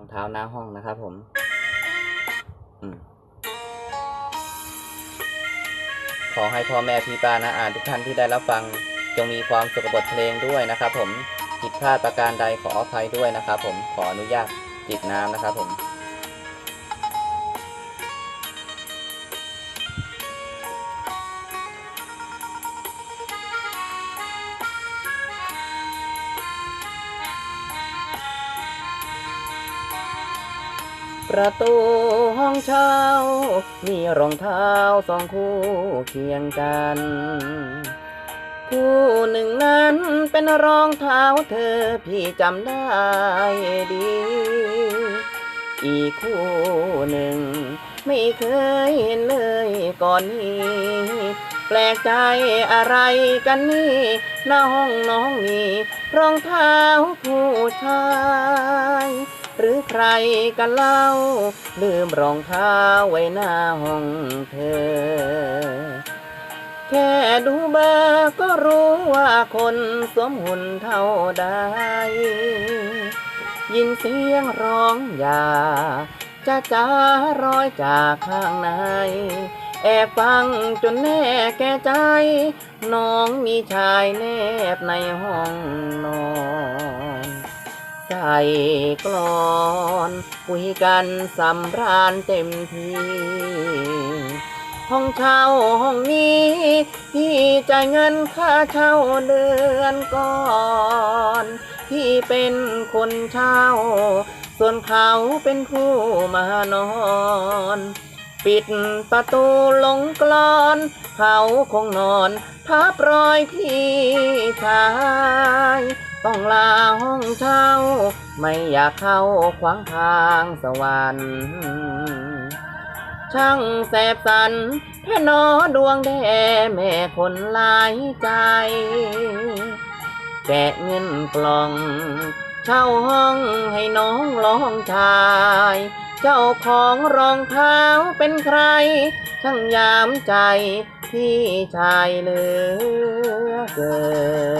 องเท้าหน้าห้องนะครับผมอขอให้พ่อแม่พี่ป้านะอ่านทุกท่านที่ได้รับฟัง จงมีความสุขกับบทเพลงด้วยนะครับผมผิดพลาดประการใดขออภัยด้วยนะครับผมขออนุญาตจิบน้ำนะครับผม ประตูห้องเช่า มีรองเท้าสองคู่เคียงกัน คู่หนึ่งนั้นเป็นรองเท้าเธอพี่จำได้ดี อีกคู่หนึ่ง ไม่เคยเห็นเลยก่อนนี้ แปลกใจอะไรกันนี่หน้าห้องน้องมีรองเท้าผู้ชาย หรือใครกันเล่า ลืมรองเท้าไว้หน้าห้องเธอ แค่ดูเบอร์ก็รู้ว่าคนสวมหุ่นเท่าใดยินเสียงร้องอย่าจ้าจ้ารอยจากข้างใน แอบฟังจนแน่แก่ใจ น้องมีชายแนบในห้องนอน ใส่กลอนคุยกันสำราญเต็มที่ ห้องเช่าห้องนี้พี่จ่ายเงินค่าเช่าเดือนก่อนพี่เป็นคนเช่า ส่วนเขาเป็นผู้มานอน ปิดประตูลงกลอน เขาคงนอนทับรอยพี่ชาย ต้องลาห้องเช่า ไม่อยากเข้าขวางทางสวรรค์ช่างแสบสันแค่นอดวงแด่แม่คนหลายใจ แกะเงินกล่อง เช่าห้องให้น้องร้องชาย เจ้าของรองเท้าเป็นใคร ช่างยามใจพี่ชายเหลือเกิน